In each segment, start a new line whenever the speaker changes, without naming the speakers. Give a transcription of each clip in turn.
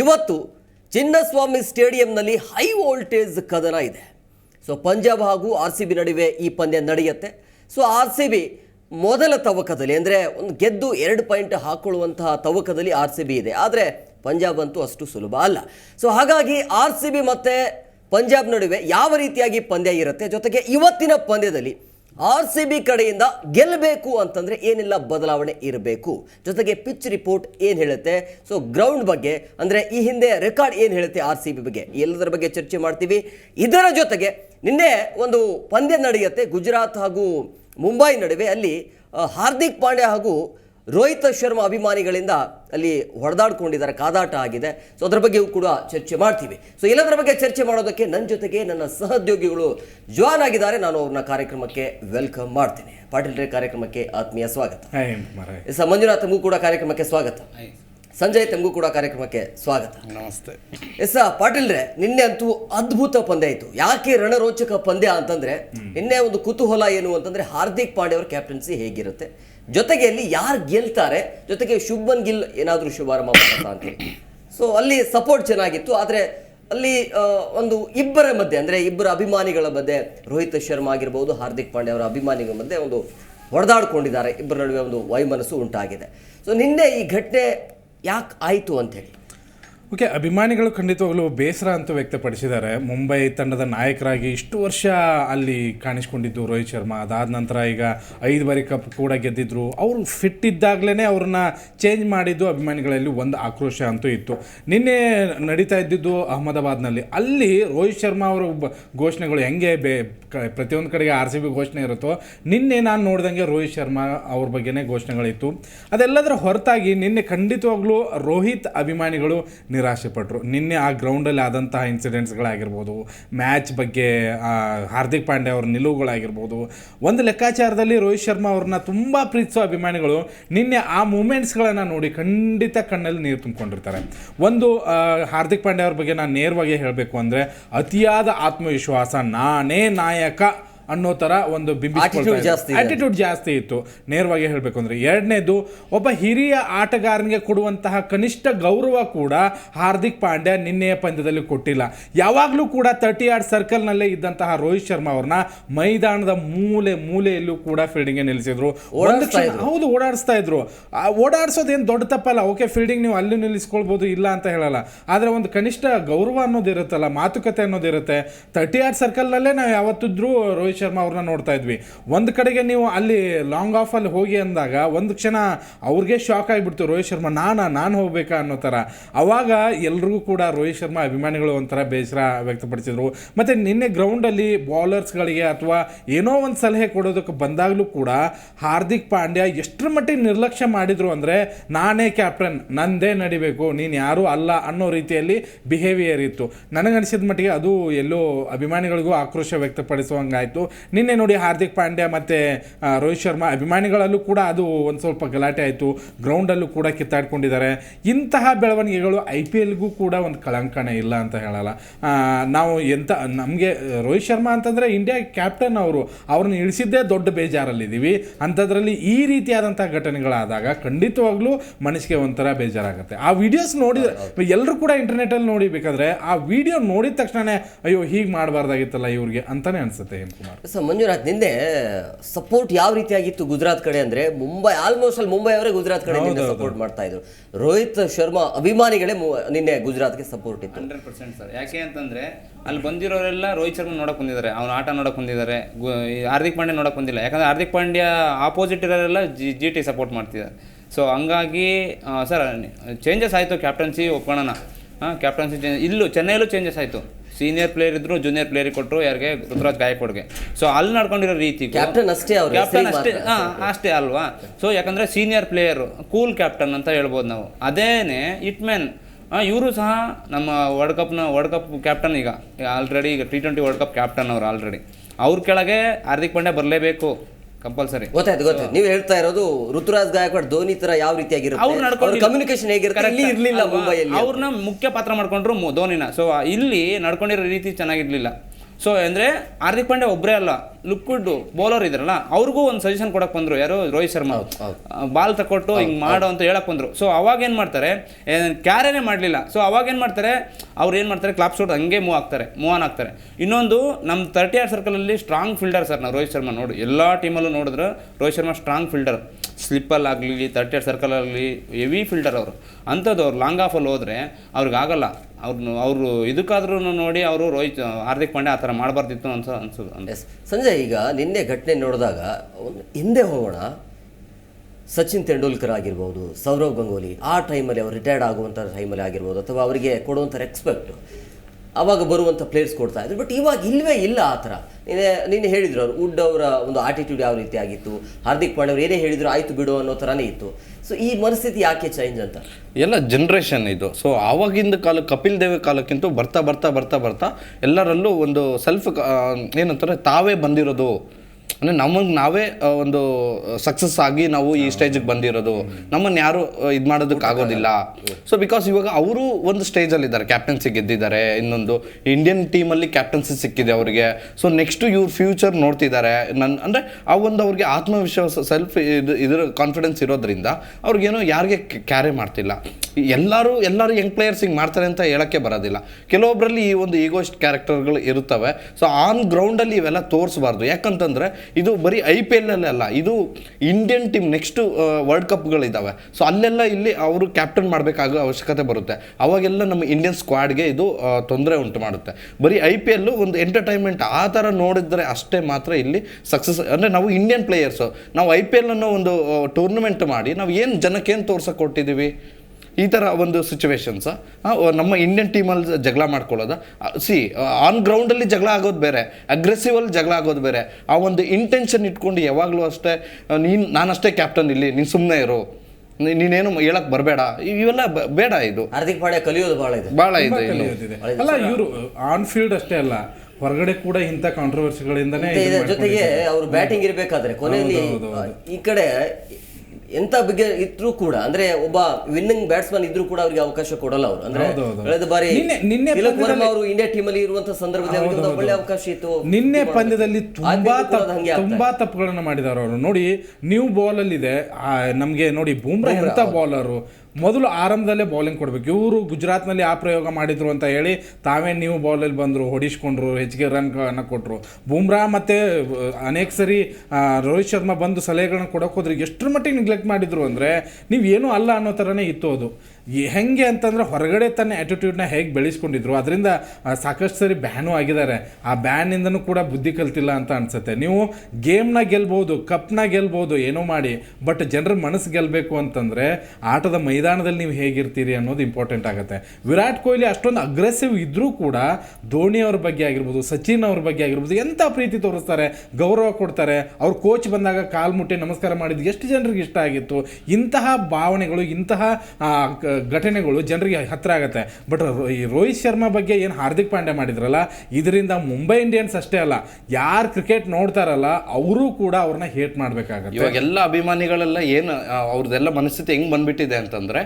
ಇವತ್ತು Chinnaswamy ಸ್ಟೇಡಿಯಂನಲ್ಲಿ high voltage ಕದನ ಇದೆ. ಸೊ ಪಂಜಾಬ್ ಹಾಗೂ ಆರ್ ಸಿ ಬಿ ನಡುವೆ ಈ ಪಂದ್ಯ ನಡೆಯುತ್ತೆ. ಸೊ ಆರ್ ಸಿ ಬಿ ಮೊದಲ ತವಕದಲ್ಲಿ ಅಂದರೆ ಒಂದು ಗೆದ್ದು ಎರಡು ಪಾಯಿಂಟ್ ಹಾಕೊಳ್ಳುವಂತಹ ತವಕದಲ್ಲಿ ಆರ್ ಸಿ ಬಿ ಇದೆ. ಆದರೆ ಪಂಜಾಬ್ ಅಂತೂ ಅಷ್ಟು ಸುಲಭ ಅಲ್ಲ. ಸೊ ಹಾಗಾಗಿ ಆರ್ ಸಿ ಬಿ ಮತ್ತು ಪಂಜಾಬ್ ನಡುವೆ ಯಾವ ರೀತಿಯಾಗಿ ಪಂದ್ಯ ಇರುತ್ತೆ? ಜೊತೆಗೆ ಇವತ್ತಿನ ಪಂದ್ಯದಲ್ಲಿ ಆರ್ ಸಿ ಬಿ ಕಡೆಯಿಂದ ಗೆಲ್ಲಬೇಕು ಅಂತಂದರೆ ಏನೆಲ್ಲ, ಬದಲಾವಣೆ ಇರಬೇಕು. ಜೊತೆಗೆ ಪಿಚ್ ರಿಪೋರ್ಟ್ ಏನು ಹೇಳುತ್ತೆ? ಸೊ ಗ್ರೌಂಡ್ ಬಗ್ಗೆ, ಅಂದರೆ ಈ ಹಿಂದೆ ರೆಕಾರ್ಡ್ ಏನು ಹೇಳುತ್ತೆ ಆರ್ ಸಿ ಬಿ ಬಗ್ಗೆ? ಎಲ್ಲದರ ಬಗ್ಗೆ ಚರ್ಚೆ ಮಾಡ್ತೀವಿ. ಇದರ ಜೊತೆಗೆ ನಿನ್ನೆ ಒಂದು ಪಂದ್ಯ ನಡೆಯುತ್ತೆ, ಗುಜರಾತ್ ಹಾಗೂ ಮುಂಬೈ ನಡುವೆ. ಅಲ್ಲಿ ಹಾರ್ದಿಕ್ ಪಾಂಡ್ಯ ಹಾಗೂ ರೋಹಿತ್ ಶರ್ಮಾ ಅಭಿಮಾನಿಗಳಿಂದ ಅಲ್ಲಿ ಹೊಡೆದಾಡ್ಕೊಂಡಿದ್ದಾರೆ ಕಾದಾಟ ಆಗಿದೆ. ಸೊ ಅದ್ರ ಬಗ್ಗೆಯೂ ಕೂಡ ಚರ್ಚೆ ಮಾಡ್ತೀವಿ. ಸೊ ಎಲ್ಲದರ ಬಗ್ಗೆ ಚರ್ಚೆ ಮಾಡೋದಕ್ಕೆ ನನ್ನ ಜೊತೆಗೆ ನನ್ನ ಸಹೋದ್ಯೋಗಿಗಳು ಜಾನ್ ಆಗಿದ್ದಾರೆ. ನಾನು ಅವ್ರನ್ನ ಕಾರ್ಯಕ್ರಮಕ್ಕೆ ವೆಲ್ಕಮ್ ಮಾಡ್ತೀನಿ. ಪಾಟೀಲ್ ರೇ ಕಾರ್ಯಕ್ರಮಕ್ಕೆ ಆತ್ಮೀಯ ಸ್ವಾಗತ.
ಹಾಯ್ ಮಾರಾಯ
ಎಸ್ ಮಂಜುನಾಥ್ ತಮಗೂ ಕೂಡ ಕಾರ್ಯಕ್ರಮಕ್ಕೆ ಸ್ವಾಗತ. ಸಂಜಯ್ ತಂಗು ಕೂಡ ಕಾರ್ಯಕ್ರಮಕ್ಕೆ ಸ್ವಾಗತ.
ನಮಸ್ತೆ.
ಎಸ್ ಪಾಟೀಲ್ ರೇ ನಿನ್ನೆ ಅಂತೂ ಅದ್ಭುತ ಪಂದ್ಯ ಆಯಿತು ಯಾಕೆ ರಣರೋಚಕ ಪಂದ್ಯ ಅಂತಂದ್ರೆ ನಿನ್ನೆ ಒಂದು ಕುತೂಹಲ ಏನು ಅಂತಂದ್ರೆ ಹಾರ್ದಿಕ್ ಪಾಂಡೆ ಅವರ ಕ್ಯಾಪ್ಟನ್ಸಿ ಹೇಗಿರುತ್ತೆ? ಜೊತೆಗೆ ಅಲ್ಲಿ ಯಾರು ಗೆಲ್ತಾರೆ? ಜೊತೆಗೆ ಶುಭನ್ ಗಿಲ್ ಏನಾದರೂ ಶುಭಾರಂಭ ಮಾಡ್ತಾ ಅಂತ ಸೊ ಅಲ್ಲಿ ಸಪೋರ್ಟ್ ಚೆನ್ನಾಗಿತ್ತು, ಆದರೆ ಅಲ್ಲಿ ಒಂದು ಇಬ್ಬರ ಮಧ್ಯೆ, ಅಂದರೆ ಇಬ್ಬರ ಅಭಿಮಾನಿಗಳ ಮಧ್ಯೆ, ರೋಹಿತ್ ಶರ್ಮಾ ಆಗಿರ್ಬೋದು, ಹಾರ್ದಿಕ್ ಪಾಂಡೆ ಅವರ ಅಭಿಮಾನಿಗಳ ಮಧ್ಯೆ ಒಂದು ಹೊಡೆದಾಡ್ಕೊಂಡಿದ್ದಾರೆ. ಇಬ್ಬರ ನಡುವೆ ಒಂದು ವೈಮನಸ್ಸು ಉಂಟಾಗಿದೆ. ಸೊ ನಿನ್ನೆ ಈ ಘಟನೆ ಯಾಕೆ ಆಯಿತು ಅಂತೇಳಿ
ಓಕೆ, ಅಭಿಮಾನಿಗಳು ಖಂಡಿತವಾಗಲೂ ಬೇಸರ ಅಂತ ವ್ಯಕ್ತಪಡಿಸಿದ್ದಾರೆ. ಮುಂಬೈ ತಂಡದ ನಾಯಕರಾಗಿ ಇಷ್ಟು ವರ್ಷ ಅಲ್ಲಿ ಕಾಣಿಸ್ಕೊಂಡಿದ್ದು ರೋಹಿತ್ ಶರ್ಮಾ. ಅದಾದ ನಂತರ ಈಗ ಐದು ಬಾರಿ ಕಪ್ ಕೂಡ ಗೆದ್ದಿದ್ರು. ಅವರು ಫಿಟ್ ಇದ್ದಾಗಲೇ ಅವ್ರನ್ನ ಚೇಂಜ್ ಮಾಡಿದ್ದು ಅಭಿಮಾನಿಗಳಲ್ಲಿ ಒಂದು ಆಕ್ರೋಶ ಅಂತೂ ಇತ್ತು. ನಿನ್ನೆ ನಡೀತಾ ಇದ್ದಿದ್ದು ಅಹಮದಾಬಾದ್ನಲ್ಲಿ. ಅಲ್ಲಿ ರೋಹಿತ್ ಶರ್ಮಾ ಅವರ ಘೋಷಣೆಗಳು ಹೆಂಗೆ ಬೇ ಪ್ರತಿಯೊಂದು ಕಡೆಗೆ ಆರ್ ಸಿ ಬಿ ಘೋಷಣೆ ಇರುತ್ತೋ, ನಿನ್ನೆ ನಾನು ನೋಡ್ದಂಗೆ ರೋಹಿತ್ ಶರ್ಮಾ ಅವ್ರ ಬಗ್ಗೆನೇ ಘೋಷಣೆಗಳಿತ್ತು. ಅದೆಲ್ಲದರ ಹೊರತಾಗಿ ನಿನ್ನೆ ಖಂಡಿತವಾಗ್ಲೂ ರೋಹಿತ್ ಅಭಿಮಾನಿಗಳು ನಿರಾಶೆ ಪಟ್ಟರು ನಿನ್ನೆ ಆ ಗ್ರೌಂಡಲ್ಲಿ ಆದಂತಹ ಇನ್ಸಿಡೆಂಟ್ಸ್ಗಳಾಗಿರ್ಬೋದು ಮ್ಯಾಚ್ ಬಗ್ಗೆ ಹಾರ್ದಿಕ್ ಪಾಂಡೆ ಅವ್ರ ನಿಲುವುಗಳಾಗಿರ್ಬೋದು, ಒಂದು ಲೆಕ್ಕಾಚಾರದಲ್ಲಿ ರೋಹಿತ್ ಶರ್ಮಾ ಅವ್ರನ್ನ ತುಂಬ ಪ್ರೀತಿಸೋ ಅಭಿಮಾನಿಗಳು ನಿನ್ನೆ ಆ ಮೂಮೆಂಟ್ಸ್ಗಳನ್ನು ನೋಡಿ ಖಂಡಿತ ಕಣ್ಣಲ್ಲಿ ನೀರು ತುಂಬಿಕೊಂಡಿರ್ತಾರೆ. ಒಂದು ಹಾರ್ದಿಕ್ ಪಾಂಡೆ ಅವ್ರ ಬಗ್ಗೆ ನಾನು ನೇರವಾಗಿ ಹೇಳಬೇಕು ಅಂದರೆ, ಅತಿಯಾದ ಆತ್ಮವಿಶ್ವಾಸ, ನಾನೇ ನಾಯಕ ಅನ್ನೋ ಥರ ಒಂದು ಆಟಿಟ್ಯೂಡ್ ಜಾಸ್ತಿ ಇತ್ತು. ನೇರವಾಗಿ ಹೇಳಬೇಕು ಅಂದರೆ ಎರಡನೇದು ಒಬ್ಬ ಹಿರಿಯ ಆಟಗಾರನಿಗೆ ಕೊಡುವಂತಹ ಕನಿಷ್ಠ ಗೌರವ ಕೂಡ ಹಾರ್ದಿಕ್ ಪಾಂಡ್ಯ ನಿನ್ನೆಯ ಪಂದ್ಯದಲ್ಲಿ ಕೊಟ್ಟಿಲ್ಲ. ಯಾವಾಗಲೂ ಕೂಡ ತರ್ಟಿ ಆರ್ಡ್ ಸರ್ಕಲ್ನಲ್ಲೇ ಇದ್ದಂತಹ ರೋಹಿತ್ ಶರ್ಮಾ ಅವ್ರನ್ನ ಮೈದಾನದ ಮೂಲೆ ಮೂಲೆಯಲ್ಲೂ ಕೂಡ ಫೀಲ್ಡಿಂಗ್ಗೆ ನಿಲ್ಲಿಸಿದ್ರು. ಹೌದು ಓಡಾಡಿಸ್ತಾ ಇದ್ರು. ಓಡಾಡಿಸೋದು ಏನು ದೊಡ್ಡ ತಪ್ಪಲ್ಲ ಓಕೆ ಫೀಲ್ಡಿಂಗ್ ನೀವು ಅಲ್ಲಿ ನಿಲ್ಲಿಸ್ಕೊಳ್ಬೋದು ಇಲ್ಲ ಅಂತ ಹೇಳಲ್ಲ. ಆದರೆ ಒಂದು ಕನಿಷ್ಠ ಗೌರವ ಅನ್ನೋದು ಇರುತ್ತಲ್ಲ ಮಾತುಕತೆ ಅನ್ನೋದಿರುತ್ತೆ. ತರ್ಟಿ ಆರ್ ಸರ್ಕಲ್ನಲ್ಲೇ ನಾವು ಯಾವತ್ತಿದ್ರೂ ರೋಹಿತ್ ಶರ್ಮಾ ಅವ್ರನ್ನ ನೋಡ್ತಾ ಇದ್ವಿ. ಒಂದು ಕಡೆಗೆ ನೀವು ಅಲ್ಲಿ ಲಾಂಗ್ ಆಫ್ ಅಲ್ಲಿ ಹೋಗಿ ಅಂದಾಗ ಒಂದು ಕ್ಷಣ ಅವ್ರಿಗೆ ಶಾಕ್ ಆಗಿಬಿಡ್ತು, ರೋಹಿತ್ ಶರ್ಮಾ, ನಾನಾ, ನಾನು ಹೋಗ್ಬೇಕಾ? ಅನ್ನೋ ಥರ. ಅವಾಗ ಎಲ್ರಿಗೂ ಕೂಡ ರೋಹಿತ್ ಶರ್ಮಾ ಅಭಿಮಾನಿಗಳು ಒಂಥರ ಬೇಸರ ವ್ಯಕ್ತಪಡಿಸಿದ್ರು. ಮತ್ತು ನಿನ್ನೆ ಗ್ರೌಂಡಲ್ಲಿ ಬೌಲರ್ಸ್ಗಳಿಗೆ ಅಥವಾ ಏನೋ ಒಂದು ಸಲಹೆ ಕೊಡೋದಕ್ಕೆ ಬಂದಾಗಲೂ ಕೂಡ ಹಾರ್ದಿಕ್ ಪಾಂಡ್ಯ ಎಷ್ಟರ ಮಟ್ಟಿಗೆ ನಿರ್ಲಕ್ಷ್ಯ ಮಾಡಿದ್ರು ಅಂದರೆ, ನಾನೇ ಕ್ಯಾಪ್ಟನ್ ನಂದೇ ನಡಿಬೇಕು, ನೀನು ಯಾರೂ ಅಲ್ಲ ಅನ್ನೋ ರೀತಿಯಲ್ಲಿ ಬಿಹೇವಿಯರ್ ಇತ್ತು. ನನಗನ್ಸಿದ ಮಟ್ಟಿಗೆ ಅದು ಎಲ್ಲೋ ಅಭಿಮಾನಿಗಳಿಗೂ ಆಕ್ರೋಶ ವ್ಯಕ್ತಪಡಿಸುವಂಗಾಯಿತು. ನಿನ್ನೆ ನೋಡಿ ಹಾರ್ದಿಕ್ ಪಾಂಡ್ಯ ಮತ್ತು ರೋಹಿತ್ ಶರ್ಮಾ ಅಭಿಮಾನಿಗಳಲ್ಲೂ ಕೂಡ ಅದು ಒಂದು ಸ್ವಲ್ಪ ಗಲಾಟೆ ಆಯಿತು. ಗ್ರೌಂಡಲ್ಲೂ ಕೂಡ ಕಿತ್ತಾಡ್ಕೊಂಡಿದ್ದಾರೆ. ಇಂತಹ ಬೆಳವಣಿಗೆಗಳು ಐ ಪಿ ಎಲ್ಗೂ ಕೂಡ ಒಂದು ಕಳಂಕಣ ಇಲ್ಲ ಅಂತ ಹೇಳಲ್ಲ. ನಾವು ಎಂಥ ನಮಗೆ ರೋಹಿತ್ ಶರ್ಮಾ ಅಂತಂದರೆ ಇಂಡಿಯಾ ಕ್ಯಾಪ್ಟನ್ ಅವರು. ಅವ್ರನ್ನ ಇಳಿಸಿದ್ದೇ ದೊಡ್ಡ ಬೇಜಾರಲ್ಲಿದ್ದೀವಿ. ಅಂಥದ್ರಲ್ಲಿ ಈ ರೀತಿಯಾದಂಥ ಘಟನೆಗಳಾದಾಗ ಖಂಡಿತವಾಗ್ಲೂ ಮನಸ್ಸಿಗೆ ಒಂಥರ ಬೇಜಾರಾಗುತ್ತೆ. ಆ ವಿಡಿಯೋಸ್ ನೋಡಿದ್ರೆ ಎಲ್ಲರೂ ಕೂಡ ಇಂಟರ್ನೆಟಲ್ಲಿ ನೋಡಿಬೇಕಾದ್ರೆ ಆ ವಿಡಿಯೋ ನೋಡಿದ ತಕ್ಷಣನೇ ಅಯ್ಯೋ ಹೀಗೆ ಮಾಡಬಾರ್ದಾಗಿತ್ತಲ್ಲ ಇವ್ರಿಗೆ ಅಂತಲೇ ಅನ್ಸುತ್ತೆ ಹೇಮ್ ಕುಮಾರ್
ಸರ್ ಮಂಜುನಾಥ್ ನಿನ್ನೆ ಸಪೋರ್ಟ್ ಯಾವ ರೀತಿಯಾಗಿತ್ತು ಗುಜರಾತ್ ಕಡೆ ಅಂದ್ರೆ ಮುಂಬೈ ಆಲ್ಮೋಸ್ಟ್ ಅಲ್ಲಿ ಮುಂಬೈ ಅವರೇ ಗುಜರಾತ್ ಕಡೆ ನಿನ್ನೆ ಸಪೋರ್ಟ್ ಮಾಡ್ತಾ ಇದ್ರು. ರೋಹಿತ್ ಶರ್ಮಾ ಅಭಿಮಾನಿಗಳೇ ಮು- ನಿನ್ನೆ ಗುಜರಾತ್ಗೆ ಸಪೋರ್ಟ್ ಇತ್ತು.
Hundred percent sir. ಯಾಕೆ ಅಂತಂದ್ರೆ ಅಲ್ಲಿ ಬಂದಿರೋರೆಲ್ಲ ರೋಹಿತ್ ಶರ್ಮಾ ನೋಡಕ್ ಬಂದಿದ್ದಾರೆ. ಅವ್ನ ಆಟ ನೋಡಕ್ ಬಂದಿದ್ದಾರೆ. ಗು- ಈ ಹಾರ್ದಿಕ್ ಪಾಂಡ್ಯ ನೋಡಕ್ ಬಂದಿಲ್ಲ. ಯಾಕಂದ್ರೆ ಹಾರ್ದಿಕ್ ಪಾಂಡ್ಯ ಆಪೋಸಿಟ್ ಇರೋರೆಲ್ಲ ಜಿ ಜಿ ಟಿ ಸಪೋರ್ಟ್ ಮಾಡ್ತಿದ್ದಾರೆ. ಸೊ ಹಂಗಾಗಿ ಸರ್ ಚೇಂಜಸ್ ಆಯಿತು ಕ್ಯಾಪ್ಟನ್ಸಿ ಒಪ್ಕೊಳ್ಳೋಣ ಹಾಂ ಕ್ಯಾಪ್ಟನ್ಸಿ ಚೇಂಜ್ ಇಲ್ಲೂ ಚೆನ್ನೈಲೂ ಚೇಂಜಸ್ ಆಯಿತು. ಸೀನಿಯರ್ ಪ್ಲೇಯರ್ ಇದ್ರು ಜೂನಿಯರ್ ಪ್ಲೇಯರ್ ಕೊಟ್ಟರು ಯಾರಿಗೆ ಋತುರಾಜ್ ಗಾಯಕೋಡ್ಗೆ. ಸೊ ಅಲ್ಲಿ ನಡ್ಕೊಂಡಿರೋ ರೀತಿ
ಕ್ಯಾಪ್ಟನ್ ಅಷ್ಟೇ ಅವ್ರು
ಕ್ಯಾಪ್ಟನ್ ಅಷ್ಟೇ ಹಾ ಅಷ್ಟೇ ಅಲ್ವಾ? ಸೊ ಯಾಕಂದ್ರೆ ಸೀನಿಯರ್ ಪ್ಲೇಯರು ಕೂಲ್ ಕ್ಯಾಪ್ಟನ್ ಅಂತ ಹೇಳ್ಬೋದು ನಾವು. ಅದೇನೆ ಇಟ್ಮೆನ್ ಇವರು ಸಹ ನಮ್ಮ ವರ್ಲ್ಡ್ ಕಪ್ನ ವರ್ಲ್ಡ್ ಕಪ್ ಕ್ಯಾಪ್ಟನ್ ಈಗ. ಆಲ್ರೆಡಿ ಈಗ T twenty world cup captain ಅವರು ಆಲ್ರೆಡಿ ಅವ್ರ ಕೆಳಗೆ ಹಾರ್ದಿಕ್ ಪಾಂಡ್ಯ ಬರಲೇಬೇಕು. ಕಂಪಲ್ಸರಿ
ಗೊತ್ತಾಯ್ತು ಗೊತ್ತಾಯ್ತು. ನೀವು ಹೇಳ್ತಾ ಇರೋದು ಋತುರಾಜ್ ಗಾಯಕ್ವಾಡ್ ಧೋನಿ ತರ ಯಾವ
ರೀತಿ
ರೀತಿಯಾಗಿರುತ್ತೆ ಕಮ್ಯುನಿಕೇಶನ್ ಹೇಗಿರುತ್ತೆ? ಇಲ್ಲಿ ಇರಲಿಲ್ಲ ಮುಂಬೈಯಲ್ಲಿ
ಅವ್ರನ್ನ ಮುಖ್ಯ ಪಾತ್ರ ಮಾಡ್ಕೊಂಡ್ರು ಧೋನಿನ. ಸೊ ಇಲ್ಲಿ ನಡ್ಕೊಂಡಿರೋ ರೀತಿ ಚೆನ್ನಾಗಿರ್ಲಿಲ್ಲ. ಸೊ ಅಂದರೆ ಹಾರ್ದಿಕ್ ಪಾಂಡೆ ಒಬ್ಬರೇ ಅಲ್ಲ. ಲುಕ್ವಿಡ್ ಬೌಲರ್ ಇದ್ರಲ್ಲ ಅವ್ರಿಗೂ ಒಂದು ಸಜೆಷನ್ ಕೊಡಕ್ಕೆ ಬಂದರು. ಯಾರು ರೋಹಿತ್ ಶರ್ಮಾ ಬಾಲ್ ತಕೊಟ್ಟು ಹಿಂಗೆ ಮಾಡು ಅಂತ ಹೇಳಕ್ಕೆ ಬಂದರು. ಸೊ ಅವಾಗ ಏನು ಮಾಡ್ತಾರೆ ಕ್ಯಾರೇನೆ ಮಾಡಲಿಲ್ಲ. ಸೊ ಅವಾಗ ಏನು ಮಾಡ್ತಾರೆ ಅವ್ರು ಏನು ಮಾಡ್ತಾರೆ ಕ್ಲಾಪ್ ಶೂಟ್ ಹಂಗೆ ಮೂವ್ ಆಗ್ತಾರೆ ಮೂವ್ ಆನ್ ಆಗ್ತಾರೆ. ಇನ್ನೊಂದು ನಮ್ಮ ತರ್ಟಿ ಆರ್ ಸರ್ಕಲಲ್ಲಿ ಸ್ಟ್ರಾಂಗ್ ಫೀಲ್ಡರ್ ಸರ್ ನಾವು ರೋಹಿತ್ ಶರ್ಮಾ ನೋಡಿ. ಎಲ್ಲ ಟೀಮಲ್ಲೂ ನೋಡಿದ್ರೆ ರೋಹಿತ್ ಶರ್ಮಾ ಸ್ಟ್ರಾಂಗ್ ಫೀಲ್ಡರ್ ಸ್ಲಿಪ್ಪಲ್ಲಿ ಆಗಲಿ ತರ್ಟಿ ಏಟ್ ಸರ್ಕಲ್ ಆಗಲಿ ಹೆವಿ ಫಿಲ್ಟರ್ ಅವರು. ಅಂಥದ್ದು ಅವ್ರು ಲಾಂಗ್ ಆಫಲ್ಲಿ ಹೋದರೆ ಅವ್ರಿಗೆ ಆಗಲ್ಲ. ಅವ್ರನ್ನ ಅವರು ಇದಕ್ಕಾದ್ರೂ ನೋಡಿ ಅವರು ರೋಹಿತ್, ಹಾರ್ದಿಕ್ ಪಾಂಡೆ ಆ ಥರ ಮಾಡಬಾರ್ದಿತ್ತು ಅಂತ ಅನ್ಸೋದು
ಎಸ್ ಸಂಜಯ್, ಈಗ ನಿನ್ನೆ ಘಟನೆ ನೋಡಿದಾಗ ಹಿಂದೆ ಹೋಗೋಣ. ಸಚಿನ್ ತೆಂಡೂಲ್ಕರ್ ಆಗಿರ್ಬೋದು, ಸೌರವ್ ಗಂಗೋಲಿ, ಆ ಟೈಮಲ್ಲಿ ಅವರು ರಿಟೈರ್ಡ್ ಆಗುವಂಥ ಟೈಮಲ್ಲಿ ಆಗಿರ್ಬೋದು, ಅಥವಾ ಅವರಿಗೆ ಕೊಡುವಂಥ ರೆಸ್ಪೆಕ್ಟ್ ಅವಾಗ ಬರುವಂಥ ಪ್ಲೇಯರ್ಸ್ ಕೊಡ್ತಾ ಇದ್ರು. ಬಟ್ ಇವಾಗ ಇಲ್ಲವೇ ಇಲ್ಲ ಆ ಥರ. ನೀನೆ ನೀನು ಹೇಳಿದ್ರು ಅವರು ವುಡ್ ಅವರ ಒಂದು ಆಟಿಟ್ಯೂಡ್ ಯಾವ ರೀತಿ ಆಗಿತ್ತು? ಹಾರ್ದಿಕ್ ಪಾಂಡ್ಯ ಅವ್ರು ಏನೇ ಹೇಳಿದ್ರು ಆಯಿತು ಬಿಡು ಅನ್ನೋ ಥರನೇ ಇತ್ತು. ಸೊ ಈ ಮನಸ್ಥಿತಿ ಯಾಕೆ ಚೇಂಜ್ ಅಂತ?
ಎಲ್ಲ ಜನ್ರೇಷನ್ ಇದು. ಸೊ ಆವಾಗಿಂದ ಕಾಲ, ಕಪಿಲ್ ದೇವ್ ಕಾಲಕ್ಕಿಂತ ಬರ್ತಾ ಬರ್ತಾ ಬರ್ತಾ ಬರ್ತಾ ಎಲ್ಲರಲ್ಲೂ ಒಂದು ಸೆಲ್ಫ್ ಏನಂತಾರೆ, ತಾವೇ ಬಂದಿರೋದು ಅಂದರೆ ನಮಗೆ ನಾವೇ ಒಂದು ಸಕ್ಸಸ್ ಆಗಿ ನಾವು ಈ ಸ್ಟೇಜಿಗೆ ಬಂದಿರೋದು. ನಮ್ಮನ್ನು ಯಾರು ಇದು ಮಾಡೋದಕ್ಕೆ ಆಗೋದಿಲ್ಲ. ಸೊ ಬಿಕಾಸ್ ಇವಾಗ ಅವರು ಒಂದು ಸ್ಟೇಜಲ್ಲಿ ಇದ್ದಾರೆ. ಕ್ಯಾಪ್ಟನ್ಸಿ ಗೆದ್ದಿದ್ದಾರೆ. ಇನ್ನೊಂದು ಇಂಡಿಯನ್ ಟೀಮಲ್ಲಿ ಕ್ಯಾಪ್ಟನ್ಸಿ ಸಿಕ್ಕಿದೆ ಅವರಿಗೆ. ಸೊ ನೆಕ್ಸ್ಟ್ ಇವ್ರ ಫ್ಯೂಚರ್ ನೋಡ್ತಿದ್ದಾರೆ. ನನ್ನ ಅಂದರೆ ಆ ಒಂದು ಅವ್ರಿಗೆ ಆತ್ಮವಿಶ್ವಾಸ ಸೆಲ್ಫ್ ಇದು, ಇದರ ಕಾನ್ಫಿಡೆನ್ಸ್ ಇರೋದ್ರಿಂದ ಅವ್ರಿಗೇನೋ ಯಾರಿಗೆ ಕ್ಯಾರಿ ಮಾಡ್ತಿಲ್ಲ. ಎಲ್ಲರೂ ಎಲ್ಲರೂ ಯಂಗ್ ಪ್ಲೇಯರ್ಸ್ ಹಿಂಗೆ ಮಾಡ್ತಾರೆ ಅಂತ ಹೇಳಕ್ಕೆ ಬರೋದಿಲ್ಲ. ಕೆಲವೊಬ್ಬರಲ್ಲಿ ಈ ಒಂದು ಈಗೋಸ್ಟ್ ಕ್ಯಾರೆಕ್ಟರ್ಗಳು ಇರುತ್ತವೆ. ಸೊ ಆನ್ ಗ್ರೌಂಡಲ್ಲಿ ಇವೆಲ್ಲ ತೋರಿಸಬಾರ್ದು. ಯಾಕಂತಂದರೆ ಇದು ಬರೀ ಐ ಪಿ ಎಲ್ ಅಲ್ಲ, ಇದು ಇಂಡಿಯನ್ ಟೀಮ್ ನೆಕ್ಸ್ಟ್ ವರ್ಲ್ಡ್ ಕಪ್ಗಳಿದ್ದಾವೆ ಸೊ ಅಲ್ಲೆಲ್ಲ ಇಲ್ಲಿ ಅವರು ಕ್ಯಾಪ್ಟನ್ ಮಾಡಬೇಕಾಗೋ ಅವಶ್ಯಕತೆ ಬರುತ್ತೆ. ಅವಾಗೆಲ್ಲ ನಮ್ಮ ಇಂಡಿಯನ್ ಸ್ಕ್ವಾಡ್ಗೆ ಇದು ತೊಂದರೆ ಉಂಟು ಮಾಡುತ್ತೆ. ಬರೀ ಐ ಪಿ ಎಲ್ಲು ಒಂದು ಎಂಟರ್ಟೈನ್ಮೆಂಟ್ ಆ ಥರ ನೋಡಿದ್ರೆ ಅಷ್ಟೇ ಮಾತ್ರ ಇಲ್ಲಿ ಸಕ್ಸಸ್ ಅಂದರೆ ನಾವು ಇಂಡಿಯನ್ ಪ್ಲೇಯರ್ಸು ನಾವು ಐ ಪಿ ಎಲ್ ಅನ್ನೋ ಒಂದು ಟೂರ್ನಮೆಂಟ್ ಮಾಡಿ, ನಾವು ಏನು ಜನಕ್ಕೆ ಏನು ತೋರ್ಸಕ್ಕೆ ಕೊಟ್ಟಿದ್ದೀವಿ? ಈ ಥರ ಒಂದು ಸಿಚುವೇಶನ್ಸ ನಮ್ಮ ಇಂಡಿಯನ್ ಟೀಮಲ್ಲಿ ಜಗಳ ಮಾಡ್ಕೊಳ್ಳೋದ. ಸಿ ಆನ್ ಗ್ರೌಂಡಲ್ಲಿ ಜಗಳ ಆಗೋದು ಬೇರೆ ಅಗ್ರೆಸಿವಲ್ಲಿ ಜಗಳ ಆಗೋದು ಬೇರೆ. ಆ ಒಂದು ಇಂಟೆನ್ಷನ್ ಇಟ್ಕೊಂಡು ಯಾವಾಗಲೂ ಅಷ್ಟೇ ನೀನು ನಾನಷ್ಟೇ ಕ್ಯಾಪ್ಟನ್ ಇಲ್ಲಿ ನೀನು ಸುಮ್ಮನೆ ಇರು. ನೀನೇನು ಹೇಳಕ್ ಬರಬೇಡ. ಇವೆಲ್ಲ ಬೇಡ ಇದು.
ಹಾರ್ದಿಕ್ ಪಾಂಡ್ಯ ಕಲಿಯೋದು ಭಾಳ ಇದೆ.
ಭಾಳ
ತುಂಬಾ
ಇದೆ
ಅಲ್ಲ ಇವರು ಆನ್ ಫೀಲ್ಡ್ ಅಷ್ಟೇ ಅಲ್ಲ ಹೊರಗಡೆ ಕೂಡ ಇಂಥ ಕಾಂಟ್ರವರ್ಸಿಗಳಿಂದನೇ
ಜೊತೆಗೆ ಅವರು ಬ್ಯಾಟಿಂಗ್ ಇರಬೇಕಾದ್ರೆ ಕೊನೆಯಲ್ಲಿ ಈ ಕಡೆ ಎಂತ ಬಗ್ಗೆ ಇದ್ರೂ ಕೂಡ ಅಂದ್ರೆ ಒಬ್ಬ ವಿನ್ನಿಂಗ್ ಬ್ಯಾಟ್ಸ್ಮನ್ ಇದ್ರೂ ಕೂಡ ಅವರಿಗೆ ಅವಕಾಶ ಕೊಡಲ್ಲ ಅವರು. ಅಂದ್ರೆ. ಕಳೆದ ಬಾರಿ
ನಿನ್ನೆ- ನಿನ್ನೆ
ತಿಲಕ್ ವರ್ಮಾ ಅವರು ಇಂಡಿಯಾ ಟೀಮ್ ಅಲ್ಲಿ ಇರುವಂತ ಸಂದರ್ಭದಲ್ಲಿ ಅವರಿಗೆ ಒಂದು ಒಳ್ಳೆ ಅವಕಾಶ ಇತ್ತು.
ನಿನ್ನೆ ಪಂದ್ಯದಲ್ಲಿ ತುಂಬಾ. ತುಂಬಾ ತಪ್ಪುಗಳನ್ನು ಮಾಡಿದಾರೆ ಅವರು. ನೋಡಿ ನ್ಯೂ ಬಾಲ್ ಅಲ್ಲಿ ಇದೆ ನಮಗೆ ನೋಡಿ ಬೂಮ್ರಾ ಎಂತ ಬೌಲರು ಮೊದಲು ಆರಂಭದಲ್ಲೇ ಬೌಲಿಂಗ್ ಕೊಡಬೇಕು. ಇವರು ಗುಜರಾತ್ನಲ್ಲಿ ಆ ಪ್ರಯೋಗ ಮಾಡಿದ್ರು ಅಂತ ಹೇಳಿ ತಾವೇ ನೀವು ಬೌಲಲ್ಲಿ ಬಂದರು, ಹೊಡಿಸ್ಕೊಂಡ್ರು, ಹೆಚ್ಚಿಗೆ ರನ್ ಕೊಟ್ಟರು ಬೂಮ್ರಾ ಮತ್ತು ಅನೇಕ ಸರಿ ರೋಹಿತ್ ಶರ್ಮಾ ಬಂದು ಸಲಹೆಗಳನ್ನ ಕೊಡೋಕೆ ಹೋದ್ರೆ ಎಷ್ಟರ ಮಟ್ಟಿಗೆ ನೆಗ್ಲೆಕ್ಟ್ ಮಾಡಿದ್ರು ಅಂದರೆ, ನೀವು ಏನೂ ಅಲ್ಲ ಅನ್ನೋ ಥರನೇ ಇತ್ತು ಅದು. ಹೆಂಗೆ ಅಂತಂದ್ರೆ ಹೊರಗಡೆ ತನ್ನ ಆ್ಯಟಿಟ್ಯೂಡ್ನ ಹೇಗೆ ಬೆಳೆಸ್ಕೊಂಡಿದ್ರು, ಅದರಿಂದ ಸಾಕಷ್ಟು ಸರಿ ಬ್ಯಾನು ಆಗಿದ್ದಾರೆ. ಆ ಬ್ಯಾನಿಂದನೂ ಕೂಡ ಬುದ್ಧಿ ಕಲ್ತಿಲ್ಲ ಅಂತ ಅನ್ಸುತ್ತೆ. ನೀವು ಗೇಮ್ನ ಗೆಲ್ಬೋದು, ಕಪ್ನ ಗೆಲ್ಬೋದು, ಏನೋ ಮಾಡಿ, ಬಟ್ ಜನರ ಮನಸ್ಸು ಗೆಲ್ಲಬೇಕು ಅಂತಂದರೆ ಆಟದ ಮೈದಾನದಲ್ಲಿ ನೀವು ಹೇಗಿರ್ತೀರಿ ಅನ್ನೋದು ಇಂಪಾರ್ಟೆಂಟ್ ಆಗುತ್ತೆ. ವಿರಾಟ್ ಕೊಹ್ಲಿ ಅಷ್ಟೊಂದು ಅಗ್ರೆಸಿವ್ ಇದ್ದರೂ ಕೂಡ ಧೋನಿ ಅವ್ರ ಬಗ್ಗೆ ಆಗಿರ್ಬೋದು, ಸಚಿನ್ ಅವ್ರ ಬಗ್ಗೆ ಆಗಿರ್ಬೋದು ಎಂಥ ಪ್ರೀತಿ ತೋರಿಸ್ತಾರೆ, ಗೌರವ ಕೊಡ್ತಾರೆ, ಅವ್ರ ಕೋಚ್ ಬಂದಾಗ ಕಾಲು ಮುಟ್ಟಿ ನಮಸ್ಕಾರ ಮಾಡಿದ್ದು ಎಷ್ಟು ಜನರಿಗೆ ಇಷ್ಟ ಆಗಿತ್ತು, ಇಂತಹ ಭಾವನೆಗಳು, ಇಂತಹ ಘಟನೆಗಳು ಜನರಿಗೆ ಹತ್ತಿರ ಆಗುತ್ತೆ. ಬಟ್ ಈ ರೋಹಿತ್ ಶರ್ಮಾ ಬಗ್ಗೆ ಏನು ಹಾರ್ದಿಕ್ ಪಾಂಡ್ಯ ಮಾಡಿದ್ರಲ್ಲ, ಇದರಿಂದ ಮುಂಬೈ ಇಂಡಿಯನ್ಸ್ ಅಷ್ಟೇ ಅಲ್ಲ, ಯಾರು ಕ್ರಿಕೆಟ್ ನೋಡ್ತಾರಲ್ಲ, ಅವರು ಕೂಡ ಅವ್ರನ್ನ ಹೇಟ್ ಮಾಡಬೇಕಾಗುತ್ತೆ.
ಇವಾಗ ಎಲ್ಲ ಅಭಿಮಾನಿಗಳೆಲ್ಲ ಏನು ಅವ್ರದ್ದೆಲ್ಲ ಮನಸ್ಥಿತಿ ಹೆಂಗೆ ಬಂದ್ಬಿಟ್ಟಿದೆ ಅಂತಂದ್ರೆ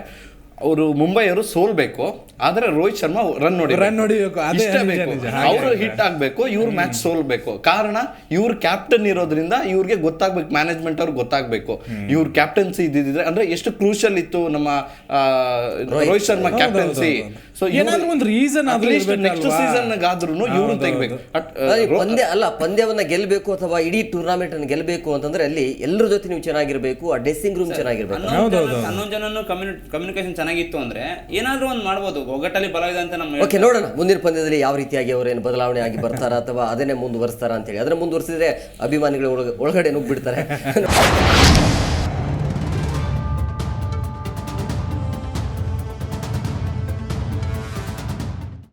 ಅವರು ಮುಂಬೈಯವರು ಸೋಲ್ಬೇಕು ಆದ್ರೆ ರೋಹಿತ್ ಶರ್ಮಾ ರನ್ ನೋಡಿ
ರನ್ ನೋಡಿ ಅದೇ
ಇಷ್ಟೇ ಬೇಕು. ಅವರು ಹಿಟ್ ಆಗ್ಬೇಕು ಇವ್ರ ಮ್ಯಾಚ್ ಸೋಲ್ಬೇಕು. ಕಾರಣ ಇವ್ರ ಕ್ಯಾಪ್ಟನ್ ಇರೋದ್ರಿಂದ ಇವ್ರಿಗೆ ಗೊತ್ತಾಗ್ಬೇಕು ಮ್ಯಾನೇಜ್ಮೆಂಟ್ ಅವ್ರಿಗೆ ಗೊತ್ತಾಗ್ಬೇಕು. ಇವ್ರ ಕ್ಯಾಪ್ಟನ್ಸಿ ಇದ್ದಿದ್ರೆ ಅಂದ್ರೆ ಎಷ್ಟು ಕ್ರೂಷಲ್ ಇತ್ತು ನಮ್ಮ ಆ, ರೋಹಿತ್. ಶರ್ಮಾ ಕ್ಯಾಪ್ಟನ್ಸಿ ಸೊ
ಏನಾದ್ರೂ ಒಂದು ರೀಸನ್ ಆದ್ರೂ
ನೆಕ್ಸ್ಟ್? ಸೀಸನ್ ಆದ್ರೂ ಇವ್ರು ತೆಗಿಬೇಕು.
ಪಂದ್ಯ ಅಲ್ಲ ಪಂದ್ಯವನ್ನ ಗೆಲ್ಲಬೇಕು ಅಥವಾ ಇಡೀ ಟೂರ್ನಾಮೆಂಟ್ ಅನ್ನು ಗೆಲ್ಲಬೇಕು ಅಂತಂದ್ರೆ ಅಲ್ಲಿ ಎಲ್ಲರ ಜೊತೆ ನೀವು ಚೆನ್ನಾಗಿರ್ಬೇಕು ಆ ಡ್ರೆಸ್ಸಿಂಗ್ ರೂಮ್ ಚೆನ್ನಾಗಿರ್ಬೇಕು.
ಹನ್ನೊಂದು ಜನನು ಕಮ್ಯುನಿಕೇಶನ್ ಚೆನ್ನಾಗಿತ್ತು ಅಂದ್ರೆ ಏನಾದ್ರೂ ಒಂದು ಮಾಡ್ಬೋದು. ಒಗ್ಗಟ್ಟಲ್ಲಿ ಬಲ ಇದೆ ಅಂತ ನಮ್ಮ
ಓಕೆ ನೋಡೋಣ. ಮುಂದಿನ ಪಂದ್ಯದಲ್ಲಿ ಯಾವ ರೀತಿಯಾಗಿ ಅವರೇನು ಬದಲಾವಣೆ ಆಗಿ ಬರ್ತಾರ ಅಥವಾ ಅದನ್ನೇ ಅಂತ ಅಂತೇಳಿ. ಅದನ್ನ ಮುಂದುವರಿಸಿದ್ರೆ ಅಭಿಮಾನಿಗಳು ಒಳಗ- ಒಳಗಡೆ ನುಗ್ಬಿಡ್ತಾರೆ